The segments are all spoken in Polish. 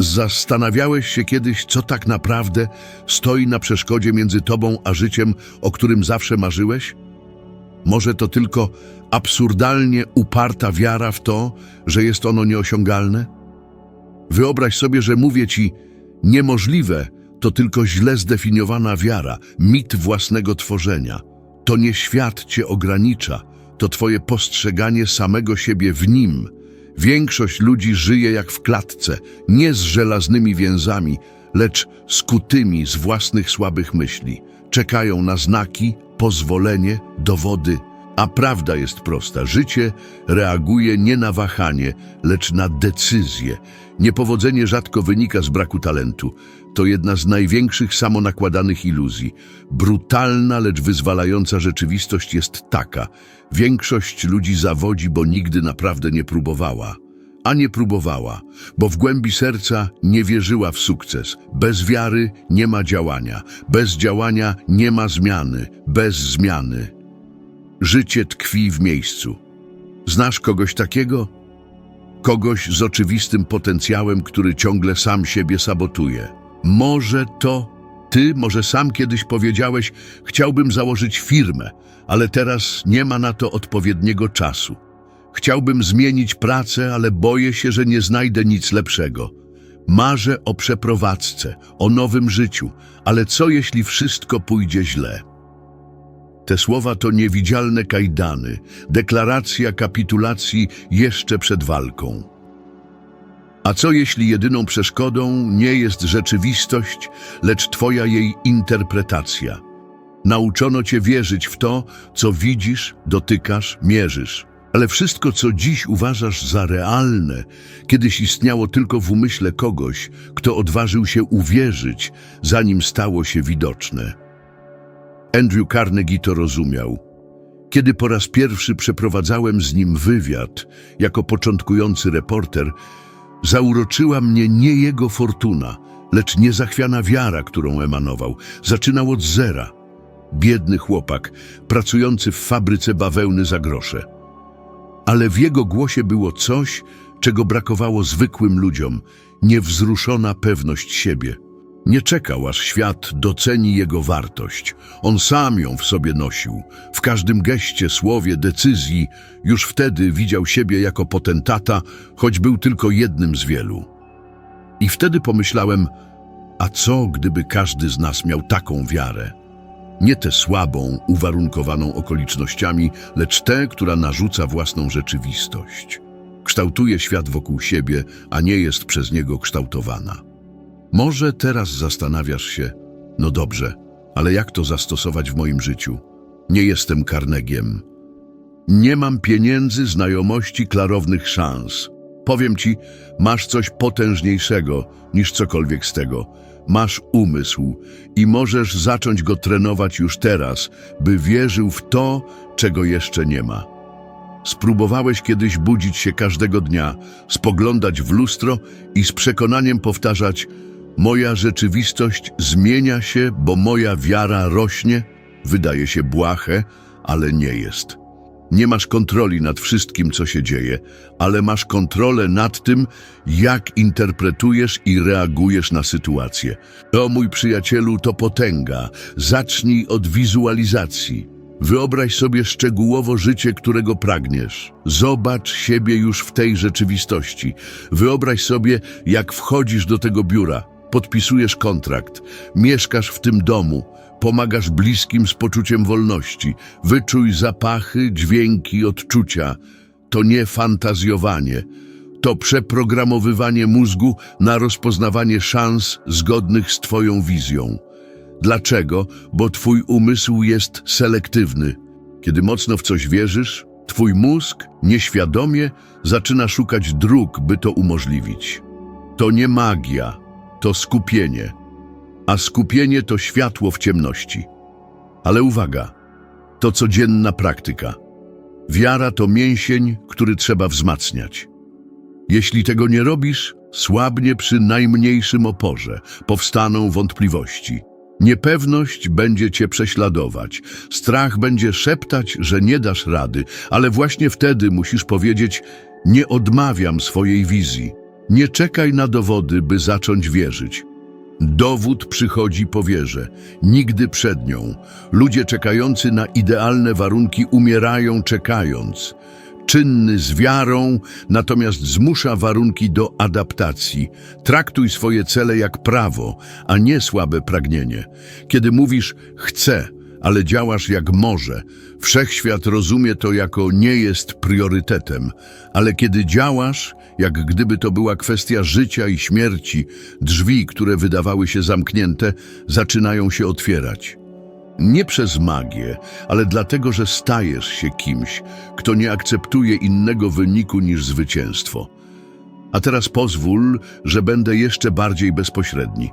Zastanawiałeś się kiedyś, co tak naprawdę stoi na przeszkodzie między tobą a życiem, o którym zawsze marzyłeś? Może to tylko absurdalnie uparta wiara w to, że jest ono nieosiągalne? Wyobraź sobie, że mówię ci, niemożliwe to tylko źle zdefiniowana wiara, mit własnego tworzenia. To nie świat cię ogranicza, to twoje postrzeganie samego siebie w nim. Większość ludzi żyje jak w klatce, nie z żelaznymi więzami, lecz skutymi z własnych słabych myśli. Czekają na znaki, pozwolenie, dowody. A prawda jest prosta. Życie reaguje nie na wahanie, lecz na decyzję. Niepowodzenie rzadko wynika z braku talentu. To jedna z największych samonakładanych iluzji. Brutalna, lecz wyzwalająca rzeczywistość jest taka. Większość ludzi zawodzi, bo nigdy naprawdę nie próbowała. A nie próbowała, bo w głębi serca nie wierzyła w sukces. Bez wiary nie ma działania. Bez działania nie ma zmiany. Bez zmiany Życie tkwi w miejscu. Znasz kogoś takiego? Kogoś z oczywistym potencjałem, który ciągle sam siebie sabotuje. Może to ty, może sam kiedyś powiedziałeś, chciałbym założyć firmę, ale teraz nie ma na to odpowiedniego czasu. Chciałbym zmienić pracę, ale boję się, że nie znajdę nic lepszego. Marzę o przeprowadzce, o nowym życiu, ale co jeśli wszystko pójdzie źle? Te słowa to niewidzialne kajdany, deklaracja kapitulacji jeszcze przed walką. A co jeśli jedyną przeszkodą nie jest rzeczywistość, lecz twoja jej interpretacja? Nauczono cię wierzyć w to, co widzisz, dotykasz, mierzysz. Ale wszystko, co dziś uważasz za realne, kiedyś istniało tylko w umyśle kogoś, kto odważył się uwierzyć, zanim stało się widoczne. Andrew Carnegie to rozumiał. Kiedy po raz pierwszy przeprowadzałem z nim wywiad, jako początkujący reporter, zauroczyła mnie nie jego fortuna, lecz niezachwiana wiara, którą emanował. Zaczynał od zera. Biedny chłopak, pracujący w fabryce bawełny za grosze. Ale w jego głosie było coś, czego brakowało zwykłym ludziom, niewzruszona pewność siebie. Nie czekał, aż świat doceni jego wartość. On sam ją w sobie nosił. W każdym geście, słowie, decyzji już wtedy widział siebie jako potentata, choć był tylko jednym z wielu. I wtedy pomyślałem, a co gdyby każdy z nas miał taką wiarę? Nie tę słabą, uwarunkowaną okolicznościami, lecz tę, która narzuca własną rzeczywistość. Kształtuje świat wokół siebie, a nie jest przez niego kształtowana. Może teraz zastanawiasz się, no dobrze, ale jak to zastosować w moim życiu? Nie jestem Carnegiem. Nie mam pieniędzy, znajomości, klarownych szans. Powiem ci, masz coś potężniejszego niż cokolwiek z tego. Masz umysł i możesz zacząć go trenować już teraz, by wierzył w to, czego jeszcze nie ma. Spróbowałeś kiedyś budzić się każdego dnia, spoglądać w lustro i z przekonaniem powtarzać Moja rzeczywistość zmienia się, bo moja wiara rośnie? Wydaje się błahe, ale nie jest. Nie masz kontroli nad wszystkim, co się dzieje, ale masz kontrolę nad tym, jak interpretujesz i reagujesz na sytuację. To, mój przyjacielu, to potęga. Zacznij od wizualizacji. Wyobraź sobie szczegółowo życie, którego pragniesz. Zobacz siebie już w tej rzeczywistości. Wyobraź sobie, jak wchodzisz do tego biura, podpisujesz kontrakt, mieszkasz w tym domu, pomagasz bliskim z poczuciem wolności. Wyczuj zapachy, dźwięki, odczucia. To nie fantazjowanie. To przeprogramowywanie mózgu na rozpoznawanie szans zgodnych z Twoją wizją. Dlaczego? Bo Twój umysł jest selektywny. Kiedy mocno w coś wierzysz, Twój mózg nieświadomie zaczyna szukać dróg, by to umożliwić. To nie magia, to skupienie, a skupienie to światło w ciemności. Ale uwaga, to codzienna praktyka. Wiara to mięsień, który trzeba wzmacniać. Jeśli tego nie robisz, słabnie przy najmniejszym oporze, powstaną wątpliwości. Niepewność będzie cię prześladować, strach będzie szeptać, że nie dasz rady, ale właśnie wtedy musisz powiedzieć: Nie odmawiam swojej wizji, Nie czekaj na dowody, by zacząć wierzyć. Dowód przychodzi po wierze, nigdy przed nią. Ludzie czekający na idealne warunki umierają czekając. Czynny z wiarą, natomiast zmusza warunki do adaptacji. Traktuj swoje cele jak prawo, a nie słabe pragnienie. Kiedy mówisz chcę, ale działasz jak może, wszechświat rozumie to jako nie jest priorytetem, ale kiedy działasz, jak gdyby to była kwestia życia i śmierci, drzwi, które wydawały się zamknięte, zaczynają się otwierać. Nie przez magię, ale dlatego, że stajesz się kimś, kto nie akceptuje innego wyniku niż zwycięstwo. A teraz pozwól, że będę jeszcze bardziej bezpośredni.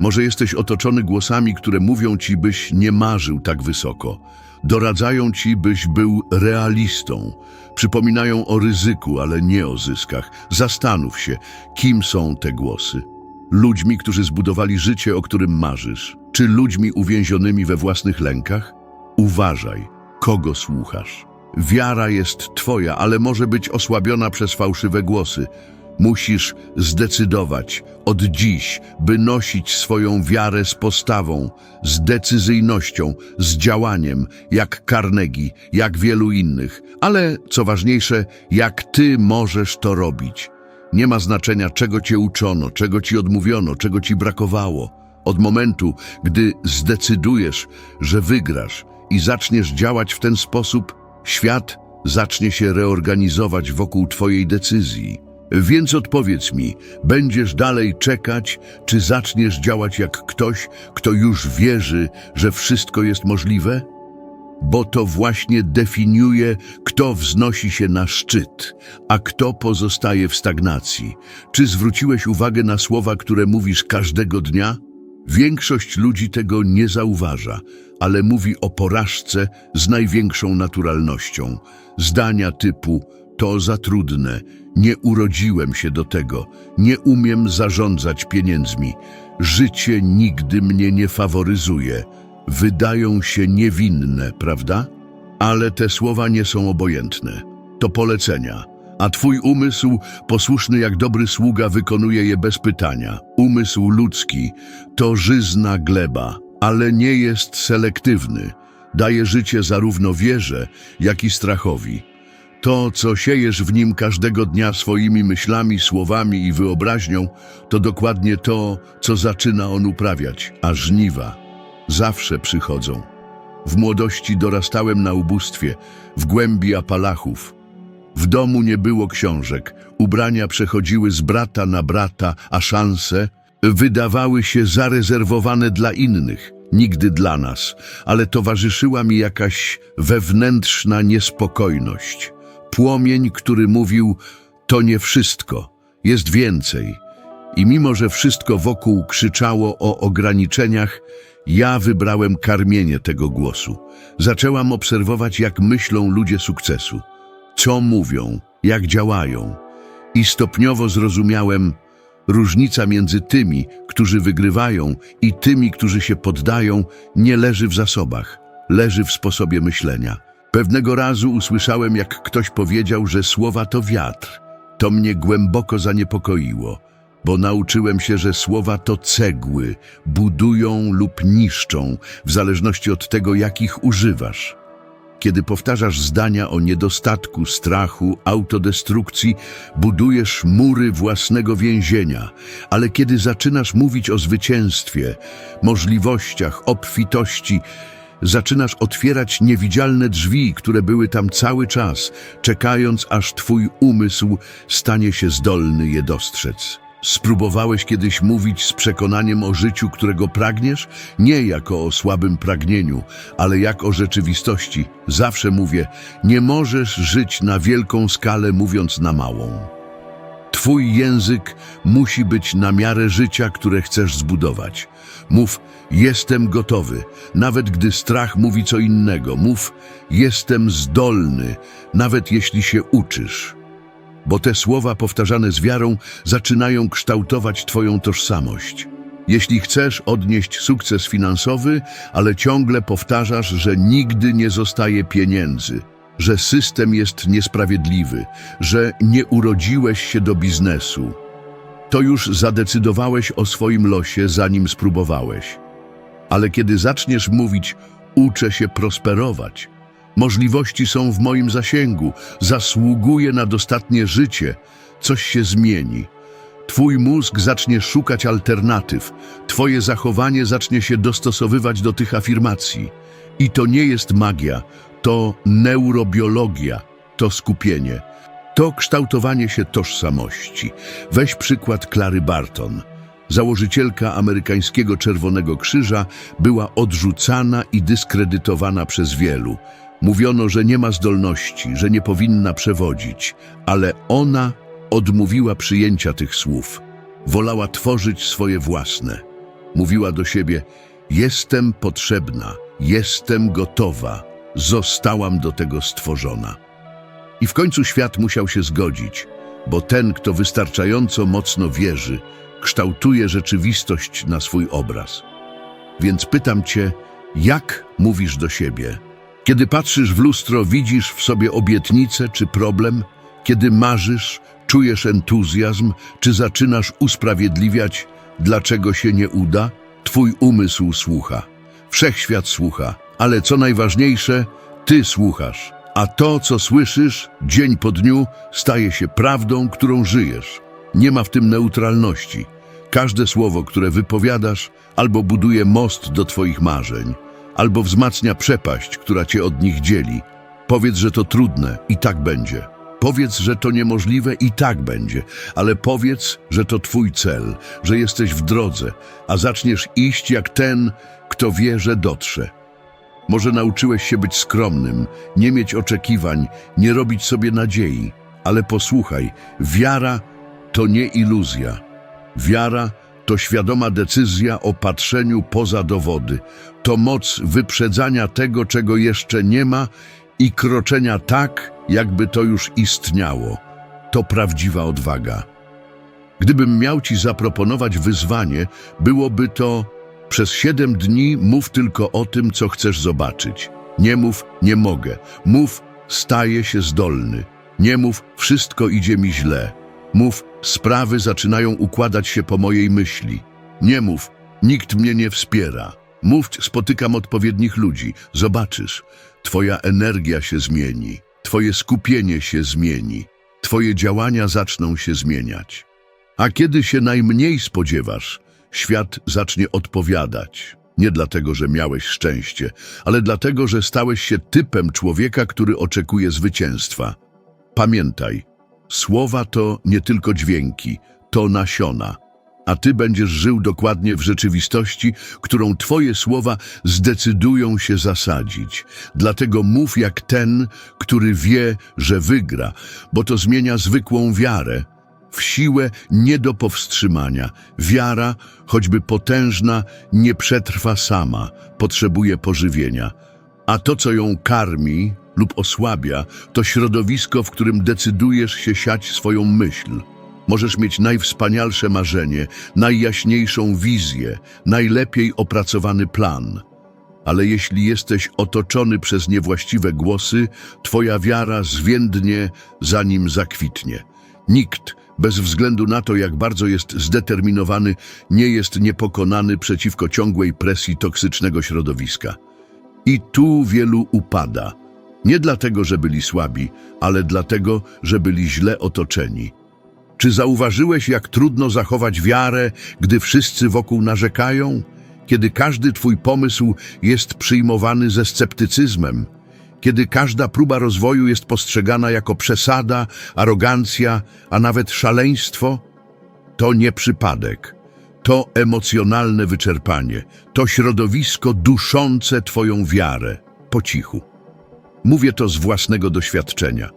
Może jesteś otoczony głosami, które mówią ci, byś nie marzył tak wysoko. Doradzają ci, byś był realistą. Przypominają o ryzyku, ale nie o zyskach. Zastanów się, kim są te głosy. Ludźmi, którzy zbudowali życie, o którym marzysz, czy ludźmi uwięzionymi we własnych lękach? Uważaj, kogo słuchasz. Wiara jest twoja, ale może być osłabiona przez fałszywe głosy. Musisz zdecydować od dziś, by nosić swoją wiarę z postawą, z decyzyjnością, z działaniem, jak Carnegie, jak wielu innych. Ale, co ważniejsze, jak ty możesz to robić. Nie ma znaczenia, czego cię uczono, czego ci odmówiono, czego ci brakowało. Od momentu, gdy zdecydujesz, że wygrasz i zaczniesz działać w ten sposób, świat zacznie się reorganizować wokół twojej decyzji. Więc odpowiedz mi, będziesz dalej czekać, czy zaczniesz działać jak ktoś, kto już wierzy, że wszystko jest możliwe? Bo to właśnie definiuje, kto wznosi się na szczyt, a kto pozostaje w stagnacji. Czy zwróciłeś uwagę na słowa, które mówisz każdego dnia? Większość ludzi tego nie zauważa, ale mówi o porażce z największą naturalnością. Zdania typu to za trudne, nie urodziłem się do tego, nie umiem zarządzać pieniędzmi, życie nigdy mnie nie faworyzuje. Wydają się niewinne, prawda? Ale te słowa nie są obojętne. To polecenia, a twój umysł, posłuszny jak dobry sługa, wykonuje je bez pytania. Umysł ludzki to żyzna gleba, ale nie jest selektywny. Daje życie zarówno wierze, jak i strachowi. To, co siejesz w nim każdego dnia swoimi myślami, słowami i wyobraźnią, to dokładnie to, co zaczyna on uprawiać, a żniwa zawsze przychodzą. W młodości dorastałem na ubóstwie, w głębi Apalachów. W domu nie było książek, ubrania przechodziły z brata na brata, a szanse wydawały się zarezerwowane dla innych, nigdy dla nas, ale towarzyszyła mi jakaś wewnętrzna niespokojność. Płomień, który mówił, to nie wszystko, jest więcej. I mimo, że wszystko wokół krzyczało o ograniczeniach, ja wybrałem karmienie tego głosu. Zaczęłam obserwować, jak myślą ludzie sukcesu, co mówią, jak działają. I stopniowo zrozumiałem, różnica między tymi, którzy wygrywają i tymi, którzy się poddają, nie leży w zasobach, leży w sposobie myślenia. Pewnego razu usłyszałem, jak ktoś powiedział, że słowa to wiatr. To mnie głęboko zaniepokoiło, bo nauczyłem się, że słowa to cegły, budują lub niszczą, w zależności od tego, jakich używasz. Kiedy powtarzasz zdania o niedostatku, strachu, autodestrukcji, budujesz mury własnego więzienia, ale kiedy zaczynasz mówić o zwycięstwie, możliwościach, obfitości, zaczynasz otwierać niewidzialne drzwi, które były tam cały czas, czekając, aż twój umysł stanie się zdolny je dostrzec. Spróbowałeś kiedyś mówić z przekonaniem o życiu, którego pragniesz? Nie jako o słabym pragnieniu, ale jak o rzeczywistości. Zawsze mówię, nie możesz żyć na wielką skalę, mówiąc na małą. Twój język musi być na miarę życia, które chcesz zbudować. Mów, jestem gotowy, nawet gdy strach mówi co innego. Mów, jestem zdolny, nawet jeśli się uczysz. Bo te słowa powtarzane z wiarą zaczynają kształtować Twoją tożsamość. Jeśli chcesz odnieść sukces finansowy, ale ciągle powtarzasz, że nigdy nie zostaje pieniędzy, że system jest niesprawiedliwy, że nie urodziłeś się do biznesu, to już zadecydowałeś o swoim losie, zanim spróbowałeś. Ale kiedy zaczniesz mówić, uczę się prosperować, możliwości są w moim zasięgu, zasługuję na dostatnie życie, coś się zmieni. Twój mózg zacznie szukać alternatyw, twoje zachowanie zacznie się dostosowywać do tych afirmacji. I to nie jest magia, to neurobiologia, to skupienie, to kształtowanie się tożsamości. Weź przykład Klary Barton. Założycielka amerykańskiego Czerwonego Krzyża była odrzucana i dyskredytowana przez wielu. Mówiono, że nie ma zdolności, że nie powinna przewodzić, ale ona odmówiła przyjęcia tych słów. Wolała tworzyć swoje własne. Mówiła do siebie: Jestem potrzebna, jestem gotowa, zostałam do tego stworzona. I w końcu świat musiał się zgodzić, bo ten, kto wystarczająco mocno wierzy, kształtuje rzeczywistość na swój obraz. Więc pytam cię, jak mówisz do siebie? Kiedy patrzysz w lustro, widzisz w sobie obietnicę czy problem? Kiedy marzysz, czujesz entuzjazm, czy zaczynasz usprawiedliwiać, dlaczego się nie uda? Twój umysł słucha, wszechświat słucha, ale co najważniejsze, ty słuchasz. A to, co słyszysz dzień po dniu, staje się prawdą, którą żyjesz. Nie ma w tym neutralności. Każde słowo, które wypowiadasz, albo buduje most do Twoich marzeń, albo wzmacnia przepaść, która Cię od nich dzieli. Powiedz, że to trudne i tak będzie. Powiedz, że to niemożliwe i tak będzie, ale powiedz, że to Twój cel, że jesteś w drodze, a zaczniesz iść jak ten, kto wie, że dotrze. Może nauczyłeś się być skromnym, nie mieć oczekiwań, nie robić sobie nadziei, ale posłuchaj, wiara to nie iluzja. Wiara to świadoma decyzja o patrzeniu poza dowody. To moc wyprzedzania tego, czego jeszcze nie ma i kroczenia tak, jakby to już istniało. To prawdziwa odwaga. Gdybym miał ci zaproponować wyzwanie, byłoby to przez siedem dni mów tylko o tym, co chcesz zobaczyć. Nie mów, nie mogę. Mów, staję się zdolny. Nie mów, wszystko idzie mi źle. Mów, sprawy zaczynają układać się po mojej myśli. Nie mów, nikt mnie nie wspiera. Mów, spotykam odpowiednich ludzi. Zobaczysz, twoja energia się zmieni. Twoje skupienie się zmieni. Twoje działania zaczną się zmieniać. A kiedy się najmniej spodziewasz, świat zacznie odpowiadać. Nie dlatego, że miałeś szczęście, ale dlatego, że stałeś się typem człowieka, który oczekuje zwycięstwa. Pamiętaj, słowa to nie tylko dźwięki, to nasiona. A ty będziesz żył dokładnie w rzeczywistości, którą twoje słowa zdecydują się zasadzić. Dlatego mów jak ten, który wie, że wygra, bo to zmienia zwykłą wiarę w siłę nie do powstrzymania. Wiara, choćby potężna, nie przetrwa sama, potrzebuje pożywienia. A to, co ją karmi lub osłabia, to środowisko, w którym decydujesz się siać swoją myśl. Możesz mieć najwspanialsze marzenie, najjaśniejszą wizję, najlepiej opracowany plan. Ale jeśli jesteś otoczony przez niewłaściwe głosy, twoja wiara zwiędnie, zanim zakwitnie. Nikt, bez względu na to, jak bardzo jest zdeterminowany, nie jest niepokonany przeciwko ciągłej presji toksycznego środowiska. I tu wielu upada. Nie dlatego, że byli słabi, ale dlatego, że byli źle otoczeni. Czy zauważyłeś, jak trudno zachować wiarę, gdy wszyscy wokół narzekają? Kiedy każdy twój pomysł jest przyjmowany ze sceptycyzmem? Kiedy każda próba rozwoju jest postrzegana jako przesada, arogancja, a nawet szaleństwo? To nie przypadek. To emocjonalne wyczerpanie. To środowisko duszące twoją wiarę. Po cichu. Mówię to z własnego doświadczenia.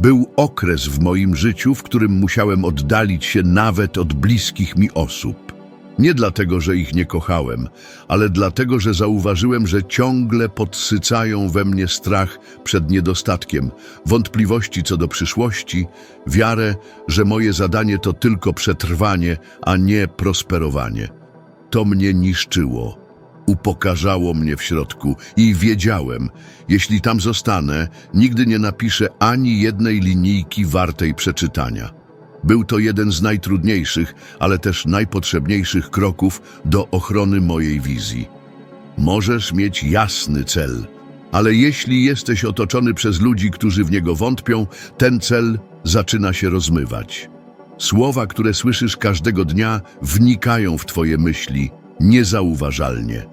Był okres w moim życiu, w którym musiałem oddalić się nawet od bliskich mi osób. Nie dlatego, że ich nie kochałem, ale dlatego, że zauważyłem, że ciągle podsycają we mnie strach przed niedostatkiem, wątpliwości co do przyszłości, wiarę, że moje zadanie to tylko przetrwanie, a nie prosperowanie. To mnie niszczyło, upokarzało mnie w środku i wiedziałem, jeśli tam zostanę, nigdy nie napiszę ani jednej linijki wartej przeczytania. Był to jeden z najtrudniejszych, ale też najpotrzebniejszych kroków do ochrony mojej wizji. Możesz mieć jasny cel, ale jeśli jesteś otoczony przez ludzi, którzy w niego wątpią, ten cel zaczyna się rozmywać. Słowa, które słyszysz każdego dnia, wnikają w twoje myśli niezauważalnie.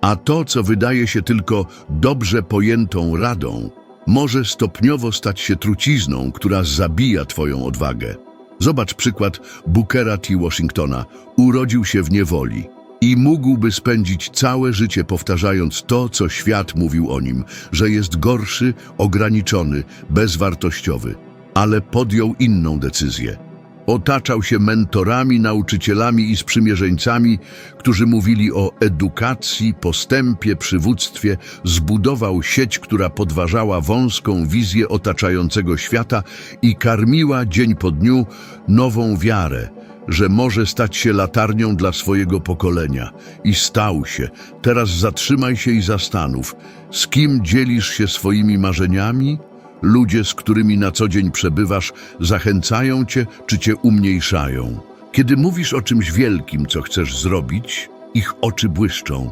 A to, co wydaje się tylko dobrze pojętą radą, może stopniowo stać się trucizną, która zabija twoją odwagę. Zobacz przykład Bookera T. Washingtona. Urodził się w niewoli i mógłby spędzić całe życie powtarzając to, co świat mówił o nim, że jest gorszy, ograniczony, bezwartościowy. Ale podjął inną decyzję. Otaczał się mentorami, nauczycielami i sprzymierzeńcami, którzy mówili o edukacji, postępie, przywództwie. Zbudował sieć, która podważała wąską wizję otaczającego świata i karmiła dzień po dniu nową wiarę, że może stać się latarnią dla swojego pokolenia. I stał się. Teraz zatrzymaj się i zastanów, z kim dzielisz się swoimi marzeniami? Ludzie, z którymi na co dzień przebywasz, zachęcają cię czy cię umniejszają. Kiedy mówisz o czymś wielkim, co chcesz zrobić, ich oczy błyszczą.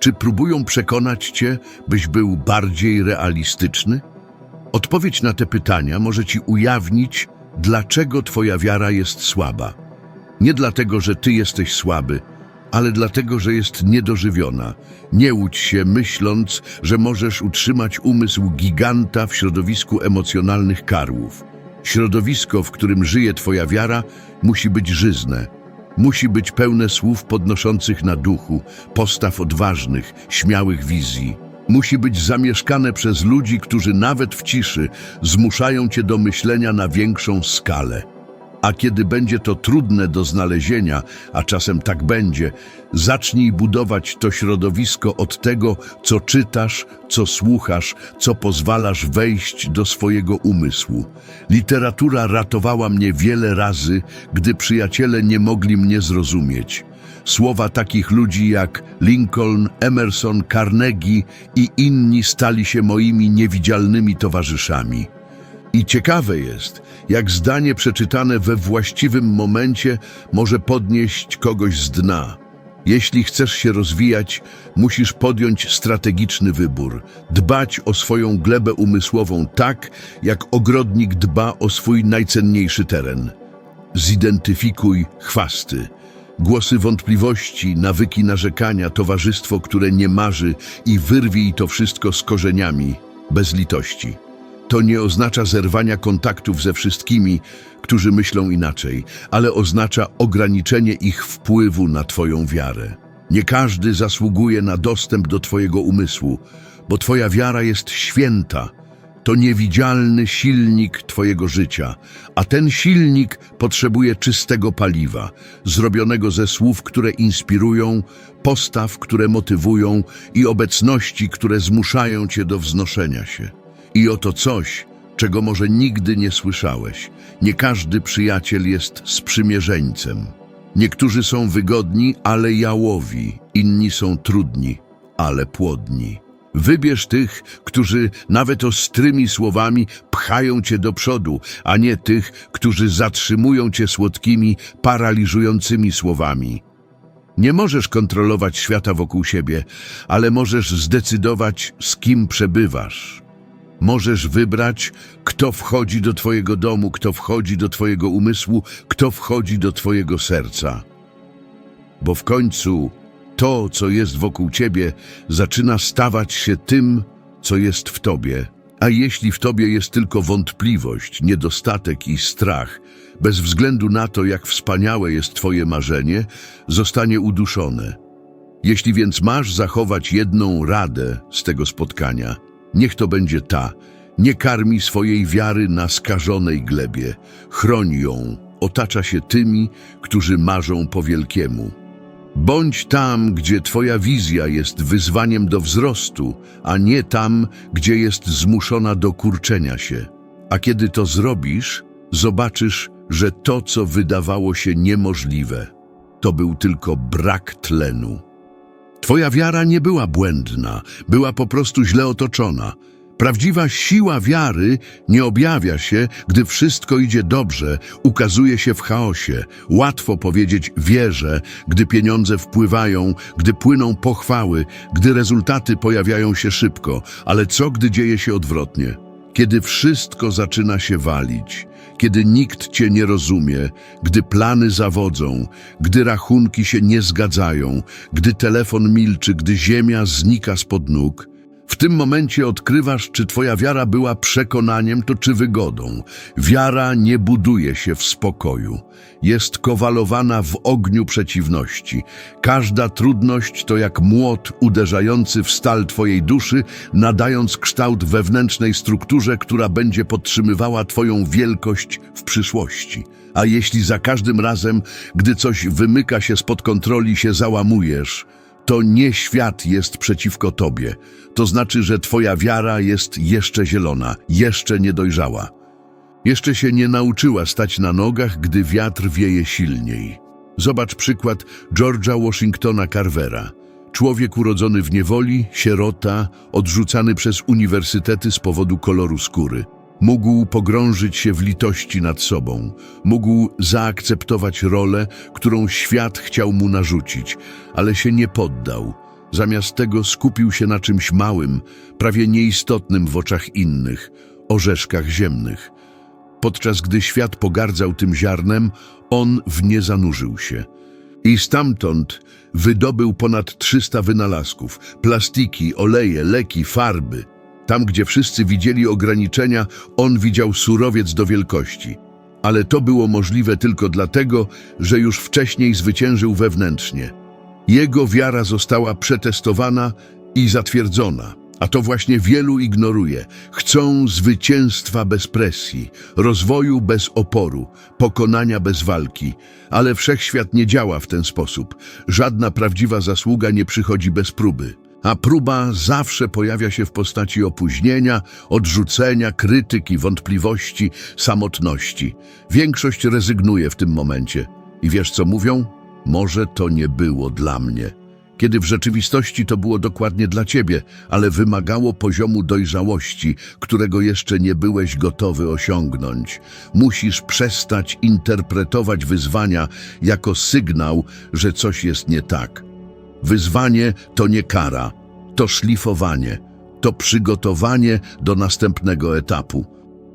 Czy próbują przekonać cię, byś był bardziej realistyczny? Odpowiedź na te pytania może ci ujawnić, dlaczego twoja wiara jest słaba. Nie dlatego, że ty jesteś słaby, ale dlatego, że jest niedożywiona. Nie łudź się, myśląc, że możesz utrzymać umysł giganta w środowisku emocjonalnych karłów. Środowisko, w którym żyje twoja wiara, musi być żyzne. Musi być pełne słów podnoszących na duchu, postaw odważnych, śmiałych wizji. Musi być zamieszkane przez ludzi, którzy nawet w ciszy zmuszają cię do myślenia na większą skalę. A kiedy będzie to trudne do znalezienia, a czasem tak będzie, zacznij budować to środowisko od tego, co czytasz, co słuchasz, co pozwalasz wejść do swojego umysłu. Literatura ratowała mnie wiele razy, gdy przyjaciele nie mogli mnie zrozumieć. Słowa takich ludzi jak Lincoln, Emerson, Carnegie i inni stali się moimi niewidzialnymi towarzyszami. I ciekawe jest, jak zdanie przeczytane we właściwym momencie może podnieść kogoś z dna. Jeśli chcesz się rozwijać, musisz podjąć strategiczny wybór, dbać o swoją glebę umysłową tak, jak ogrodnik dba o swój najcenniejszy teren. Zidentyfikuj chwasty, głosy wątpliwości, nawyki narzekania, towarzystwo, które nie marzy i wyrwij to wszystko z korzeniami, bez litości. To nie oznacza zerwania kontaktów ze wszystkimi, którzy myślą inaczej, ale oznacza ograniczenie ich wpływu na Twoją wiarę. Nie każdy zasługuje na dostęp do Twojego umysłu, bo Twoja wiara jest święta. To niewidzialny silnik Twojego życia, a ten silnik potrzebuje czystego paliwa, zrobionego ze słów, które inspirują, postaw, które motywują i obecności, które zmuszają Cię do wznoszenia się. I oto coś, czego może nigdy nie słyszałeś. Nie każdy przyjaciel jest sprzymierzeńcem. Niektórzy są wygodni, ale jałowi, inni są trudni, ale płodni. Wybierz tych, którzy nawet ostrymi słowami pchają cię do przodu, a nie tych, którzy zatrzymują cię słodkimi, paraliżującymi słowami. Nie możesz kontrolować świata wokół siebie, ale możesz zdecydować, z kim przebywasz. Możesz wybrać, kto wchodzi do Twojego domu, kto wchodzi do Twojego umysłu, kto wchodzi do Twojego serca. Bo w końcu to, co jest wokół Ciebie, zaczyna stawać się tym, co jest w Tobie. A jeśli w Tobie jest tylko wątpliwość, niedostatek i strach, bez względu na to, jak wspaniałe jest Twoje marzenie, zostanie uduszone. Jeśli więc masz zachować jedną radę z tego spotkania, niech to będzie ta. Nie karmi swojej wiary na skażonej glebie. Chroń ją, otacza się tymi, którzy marzą po wielkiemu. Bądź tam, gdzie Twoja wizja jest wyzwaniem do wzrostu, a nie tam, gdzie jest zmuszona do kurczenia się. A kiedy to zrobisz, zobaczysz, że to, co wydawało się niemożliwe, to był tylko brak tlenu. Twoja wiara nie była błędna, była po prostu źle otoczona. Prawdziwa siła wiary nie objawia się, gdy wszystko idzie dobrze, ukazuje się w chaosie. Łatwo powiedzieć wierzę, gdy pieniądze wpływają, gdy płyną pochwały, gdy rezultaty pojawiają się szybko, ale co gdy dzieje się odwrotnie? Kiedy wszystko zaczyna się walić, kiedy nikt cię nie rozumie, gdy plany zawodzą, gdy rachunki się nie zgadzają, gdy telefon milczy, gdy ziemia znika spod nóg, w tym momencie odkrywasz, czy twoja wiara była przekonaniem, to czy wygodą. Wiara nie buduje się w spokoju. Jest kowalowana w ogniu przeciwności. Każda trudność to jak młot uderzający w stal twojej duszy, nadając kształt wewnętrznej strukturze, która będzie podtrzymywała twoją wielkość w przyszłości. A jeśli za każdym razem, gdy coś wymyka się spod kontroli, się załamujesz, to nie świat jest przeciwko tobie. To znaczy, że twoja wiara jest jeszcze zielona, jeszcze niedojrzała. Jeszcze się nie nauczyła stać na nogach, gdy wiatr wieje silniej. Zobacz przykład George'a Washingtona Carvera. Człowiek urodzony w niewoli, sierota, odrzucany przez uniwersytety z powodu koloru skóry. Mógł pogrążyć się w litości nad sobą, mógł zaakceptować rolę, którą świat chciał mu narzucić, ale się nie poddał. Zamiast tego skupił się na czymś małym, prawie nieistotnym w oczach innych, orzeszkach ziemnych. Podczas gdy świat pogardzał tym ziarnem, on w nie zanurzył się. I stamtąd wydobył ponad 300 wynalazków, plastiki, oleje, leki, farby. Tam, gdzie wszyscy widzieli ograniczenia, on widział surowiec do wielkości. Ale to było możliwe tylko dlatego, że już wcześniej zwyciężył wewnętrznie. Jego wiara została przetestowana i zatwierdzona. A to właśnie wielu ignoruje. Chcą zwycięstwa bez presji, rozwoju bez oporu, pokonania bez walki. Ale wszechświat nie działa w ten sposób. Żadna prawdziwa zasługa nie przychodzi bez próby. A próba zawsze pojawia się w postaci opóźnienia, odrzucenia, krytyki, wątpliwości, samotności. Większość rezygnuje w tym momencie. I wiesz co mówią? Może to nie było dla mnie. Kiedy w rzeczywistości to było dokładnie dla ciebie, ale wymagało poziomu dojrzałości, którego jeszcze nie byłeś gotowy osiągnąć. Musisz przestać interpretować wyzwania jako sygnał, że coś jest nie tak. Wyzwanie to nie kara, to szlifowanie, to przygotowanie do następnego etapu.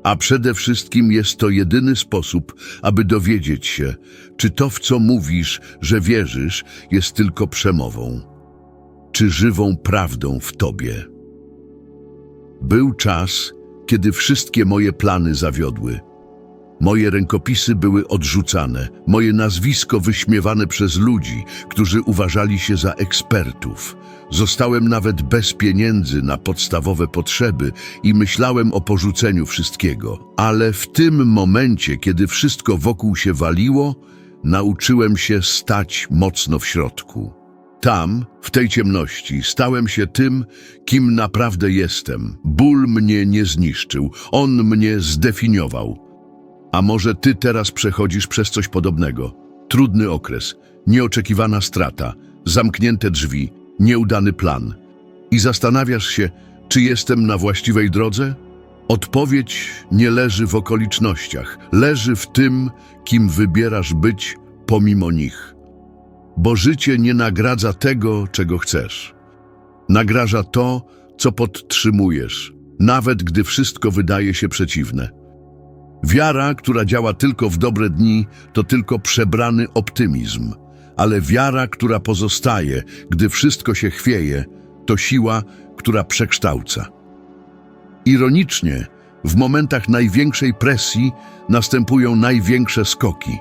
A przede wszystkim jest to jedyny sposób, aby dowiedzieć się, czy to, w co mówisz, że wierzysz, jest tylko przemową, czy żywą prawdą w tobie. Był czas, kiedy wszystkie moje plany zawiodły. Moje rękopisy były odrzucane, moje nazwisko wyśmiewane przez ludzi, którzy uważali się za ekspertów. Zostałem nawet bez pieniędzy na podstawowe potrzeby i myślałem o porzuceniu wszystkiego. Ale w tym momencie, kiedy wszystko wokół się waliło, nauczyłem się stać mocno w środku. Tam, w tej ciemności, stałem się tym, kim naprawdę jestem. Ból mnie nie zniszczył, on mnie zdefiniował. A może ty teraz przechodzisz przez coś podobnego? Trudny okres, nieoczekiwana strata, zamknięte drzwi, nieudany plan. I zastanawiasz się, czy jestem na właściwej drodze? Odpowiedź nie leży w okolicznościach, leży w tym, kim wybierasz być pomimo nich. Bo życie nie nagradza tego, czego chcesz. Nagradza to, co podtrzymujesz, nawet gdy wszystko wydaje się przeciwne. Wiara, która działa tylko w dobre dni, to tylko przebrany optymizm, ale wiara, która pozostaje, gdy wszystko się chwieje, to siła, która przekształca. Ironicznie, w momentach największej presji następują największe skoki,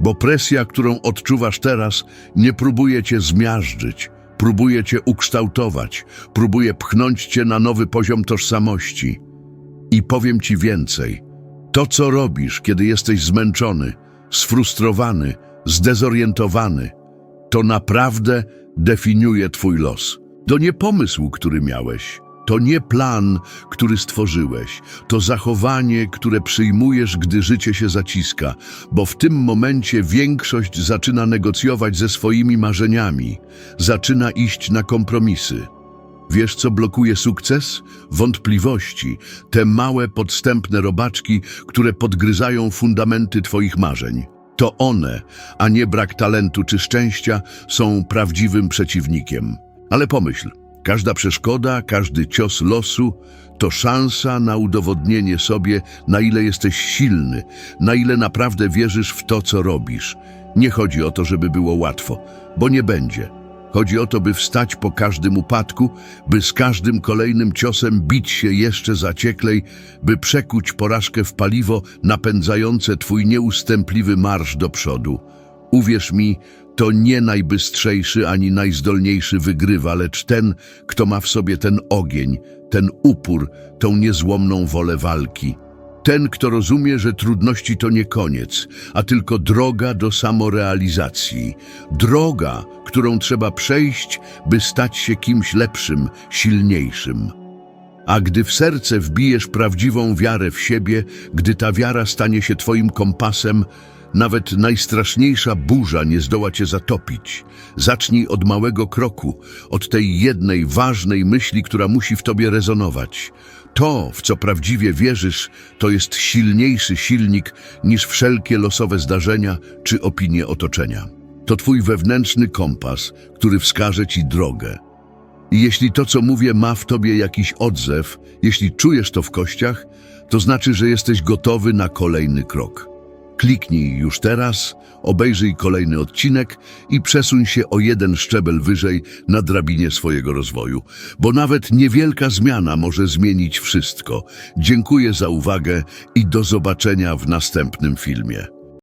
bo presja, którą odczuwasz teraz, nie próbuje cię zmiażdżyć, próbuje cię ukształtować, próbuje pchnąć cię na nowy poziom tożsamości. I powiem ci więcej – to, co robisz, kiedy jesteś zmęczony, sfrustrowany, zdezorientowany, to naprawdę definiuje Twój los. To nie pomysł, który miałeś, to nie plan, który stworzyłeś, to zachowanie, które przyjmujesz, gdy życie się zaciska, bo w tym momencie większość zaczyna negocjować ze swoimi marzeniami, zaczyna iść na kompromisy. Wiesz, co blokuje sukces? Wątpliwości, te małe, podstępne robaczki, które podgryzają fundamenty Twoich marzeń. To one, a nie brak talentu czy szczęścia, są prawdziwym przeciwnikiem. Ale pomyśl, każda przeszkoda, każdy cios losu to szansa na udowodnienie sobie, na ile jesteś silny, na ile naprawdę wierzysz w to, co robisz. Nie chodzi o to, żeby było łatwo, bo nie będzie. Chodzi o to, by wstać po każdym upadku, by z każdym kolejnym ciosem bić się jeszcze zacieklej, by przekuć porażkę w paliwo napędzające twój nieustępliwy marsz do przodu. Uwierz mi, to nie najbystrzejszy ani najzdolniejszy wygrywa, lecz ten, kto ma w sobie ten ogień, ten upór, tą niezłomną wolę walki. Ten, kto rozumie, że trudności to nie koniec, a tylko droga do samorealizacji. Droga, którą trzeba przejść, by stać się kimś lepszym, silniejszym. A gdy w serce wbijesz prawdziwą wiarę w siebie, gdy ta wiara stanie się twoim kompasem, nawet najstraszniejsza burza nie zdoła cię zatopić. Zacznij od małego kroku, od tej jednej ważnej myśli, która musi w tobie rezonować. To, w co prawdziwie wierzysz, to jest silniejszy silnik niż wszelkie losowe zdarzenia czy opinie otoczenia. To twój wewnętrzny kompas, który wskaże ci drogę. I jeśli to, co mówię, ma w tobie jakiś odzew, jeśli czujesz to w kościach, to znaczy, że jesteś gotowy na kolejny krok. Kliknij już teraz, obejrzyj kolejny odcinek i przesuń się o jeden szczebel wyżej na drabinie swojego rozwoju, bo nawet niewielka zmiana może zmienić wszystko. Dziękuję za uwagę i do zobaczenia w następnym filmie.